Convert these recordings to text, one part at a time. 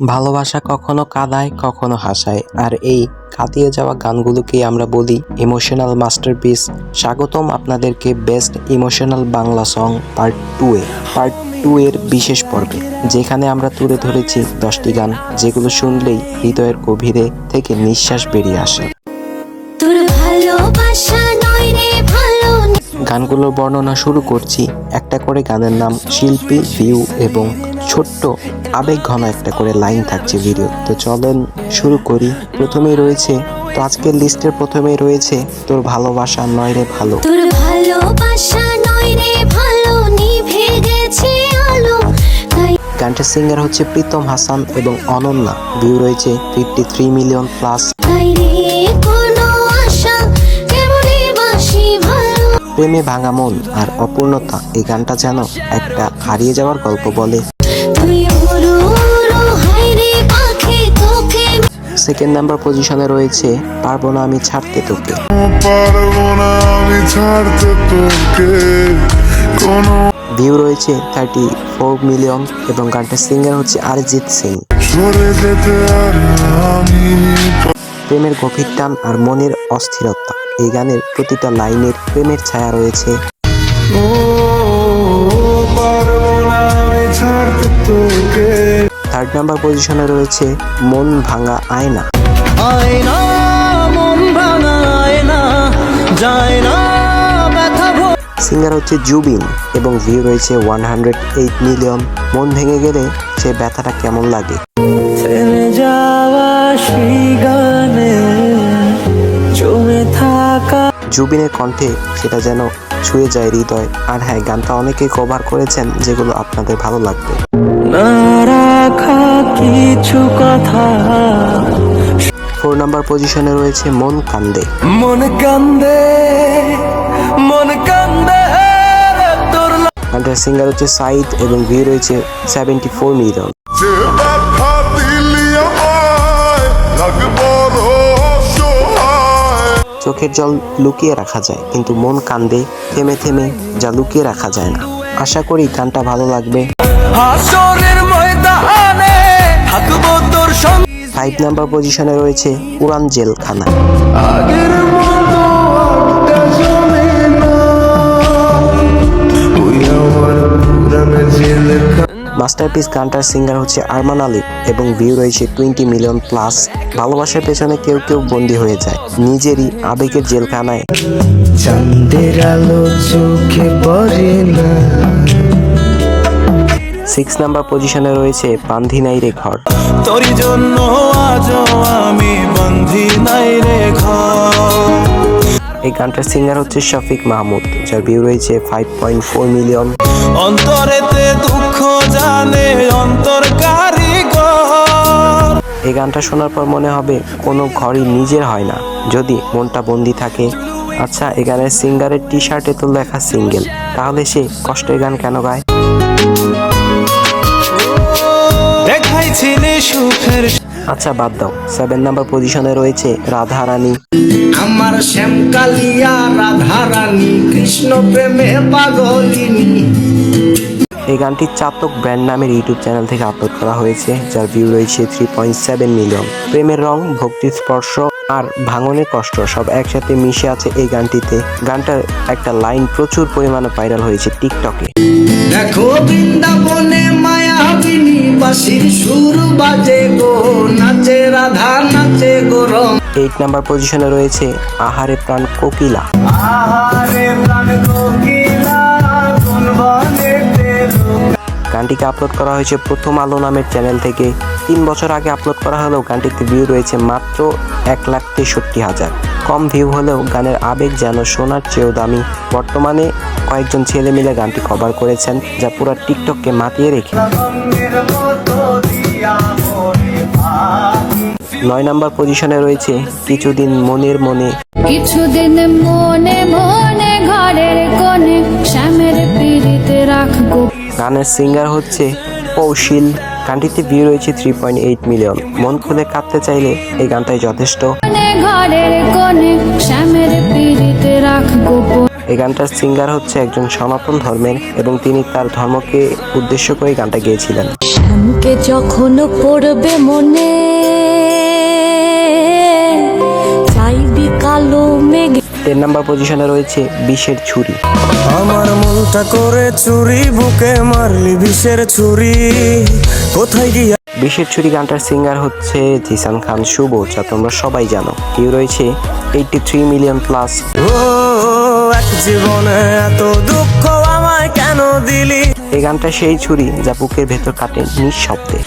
ভালোবাসা কখনো কাঁদায় কখনো হাসায়। আর এই কাঁদিয়ে যাওয়া গানগুলোকেই আমরা বলি ইমোশনাল মাস্টারপিস স্বাগতম আপনাদেরকে best emotional Bangla song part two এ। পার্ট টু এর বিশেষ পর্বে যেখানে আমরা তুলে ধরেছি দশটি গান যেগুলো শুনলেই হৃদয়ের গভীরে থেকে নিঃশ্বাস বেরিয়ে আসে। গানগুলোর বর্ণনা শুরু করছি একটা করে গানের নাম শিল্পী ভিউ এবং ছোট্ট আবেগ ঘন একটা করে লাইন থাকছে ভিডিও তো চলেন শুরু করি। প্রথমেই রয়েছে তো আজকের লিস্টের প্রথমেই রয়েছে তোর ভালোবাসা নয় রে ভালো। তোর ভালোবাসা নয় রে ভালো নিভে গেছে আলো। তাই গানটার সিঙ্গার হচ্ছে প্রীতম হাসান এবং অনন্যা। ভিউ রয়েছে ফিফটি থ্রি মিলিয়ন প্লাস প্রেমে ভাঙা মন আর অপূর্ণতা এই গানটা যেন একটা হারিয়ে যাওয়ার গল্প বলে। সেকেন্ড নাম্বার পজিশনে রয়েছে পারব না আমি ছাড়তে তোকে। পারব না আমি ছাড়তে তোকে। কোনো ভিউ রয়েছে থার্টি ফোর মিলিয়ন এবং গানটার সিঙ্গার হচ্ছে অরিজিৎ সিং। প্রেমের গভীর টান আর মনের অস্থিরতা এই গানের প্রতিটা লাইনের প্রেমের ছায়া রয়েছে। ছাড়তে তোকে। থার্ড নাম্বার পজিশনে রয়েছে মন ভাঙা আয়না। আয়না মন ভাঙায় না যায় না সিঙ্গার হচ্ছে জুবিন এবং ভিউ রয়েছে ওয়ান হান্ড্রেড এইট মিলিয়ন মন ভেঙে গেলে সে ব্যথাটা কেমন লাগে? জুবিনের কণ্ঠে সেটা যেন ছুঁয়ে যায় হৃদয়। আর হ্যাঁ গানটা অনেকে কভার করেছেন যেগুলো আপনাদের ভালো লাগবে। কিছু কথা। ফোর নাম্বার পজিশনে রয়েছে মন কান্দে। মন কান্দে মন কান্দে গানটার সিঙ্গার হচ্ছে সাইদ এবং ভি রয়েছে সেভেন্টি ফোর মিলিয়ন চোখের জল লুকিয়ে রাখা যায় কিন্তু মন কান্দে থেমে থেমে যা লুকিয়ে রাখা যায় না। আশা করি গানটা ভালো লাগবে। ফাইভ নাম্বার পজিশনে রয়েছে উড়ান জেলখানা। মাস্টারপিস গানটার সিঙ্গার হচ্ছে আরমান আলী এবং ভিউ রয়েছে টোয়েন্টি মিলিয়ন প্লাস। ভালোবাসার পেছনে কেউ কেউ বন্দী হয়ে যায়। নিজেরই আবেগের জেলখানায়। চাঁদের আলো চোখে পড়ে না। সিক্স নাম্বার পজিশনে রয়েছে বান্ধি নাই রে ঘর। তোর জন্য আজও আমি বন্ধি নাই রে ঘর। এই গানটার সিঙ্গার হচ্ছে শফিক মাহমুদ যার ভিউ রয়েছে ফাইভ পয়েন্ট ফোর মিলিয়ন অন্তরেতে দুঃখ জানে অন্তর এই গানটা শোনার পর মনে হবে কোনো ঘরই নিজের হয় না যদি মনটা বন্দি থাকে। আচ্ছা এই গানের সিঙ্গারের টি শার্টে তো লেখা সিঙ্গেল তাহলে সে কষ্টের গান কেন গায়? দেখাইছিলি সুখের আচ্ছা বাদ দাও। সেভেন নাম্বার পজিশনে রয়েছে রাধা রানী আমার শ্যামকালিয়া রাধারানী কৃষ্ণ প্রেমে পাগলিনী। এই গানটি চাতক ব্র্যান্ড নামের ইউটিউব চ্যানেল থেকে আপলোড করা হয়েছে যার ভিউ রয়েছে থ্রি পয়েন্ট সেভেন মিলিয়ন প্রেমের রং ভক্তির স্পর্শ আর ভাঙনের কষ্ট সব একসাথে মিশে আছে এই গানটিতে। গানটার একটা লাইন প্রচুর পরিমাণে ভাইরাল হয়েছে টিকটকে। দেখো বৃন্দাবনে মায়াবিনী বাসির সুর বাজে গো নাচে রাধা নাচে গো রং এইট নাম্বার পজিশনে রয়েছে আহারে প্রাণ কোকিলা আহারে প্রাণ কোকিলা। গানটিকে আপলোড করা হয়েছে প্রথম আলো নামের চ্যানেল থেকে। তিন বছর আগে আপলোড করা হলেও গানটিতে ভিউ রয়েছে মাত্র এক লাখ তেষট্টি হাজার। কম ভিউ হলেও গানের আবেগ যেন সোনার চেয়েও দামি। বর্তমানে কয়েকজন ছেলে মিলে গানটি কভার করেছেন, যা পুরো টিকটককে মাতিয়ে রেখে। নয় নাম্বার পজিশনে রয়েছে কিছুদিন মনের মনে। কিছুদিন মনে মনে ঘরের কোণে, শ্যামের পিড়িতে রাখব। গানের সিঙ্গার হচ্ছে কৌশিল। গানটিতে ভিউ রয়েছে থ্রি পয়েন্ট এইট মিলিয়ন মন খুলে কাঁদতে চাইলে এই গানটাই যথেষ্ট। এই গানটার সিঙ্গার হচ্ছে একজন সনাতন ধর্মের এবং তিনি তার ধর্মকে উদ্দেশ্য করে গানটা গেয়েছিলেন। যখন পড়বে মনে চাইবি কালো মেঘে। টেন নাম্বার পজিশনে রয়েছে বিশের ছুরি। আমার মনটা করে চুরি বুকে মারলি বিষের ছুরি। কোথায় গিয়া? বিশের ছুরি গানটার সিঙ্গার হচ্ছে জিসান খান শুভ যা তোমরা সবাই জানো। কেউ রয়েছে এইটটি থ্রি মিলিয়ন প্লাস ও জীবনে এত দুঃখ আমায় কেন দিলি? এই গানটা সেই ছুরি যা বুকের ভেতর কাটে নিঃশব্দে।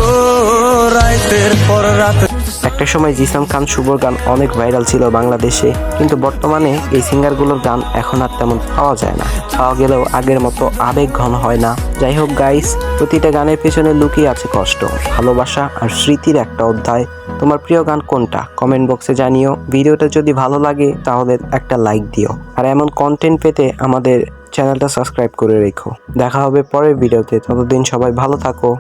রাতের পর রাত একটা সময় জিসান খান শুভর গান অনেক ভাইরাল ছিল বাংলাদেশে, কিন্তু বর্তমানে এই সিঙ্গারগুলোর গান এখন আর তেমন পাওয়া যায় না। পাওয়া গেলেও আগের মতো আবেগ ঘন হয় না। যাই হোক গাইস প্রতিটা গানের পেছনে লুকিয়ে আছে কষ্ট, ভালোবাসা আর স্মৃতির একটা অধ্যায়। তোমার প্রিয় গান কোনটা? কমেন্ট বক্সে জানিও। ভিডিওটা যদি ভালো লাগে, তাহলে একটা লাইক দিও। আর এমন কন্টেন্ট পেতে আমাদের চ্যানেলটা সাবস্ক্রাইব করে রেখো। দেখা হবে পরের ভিডিওতে ততদিন সবাই ভালো থাকো।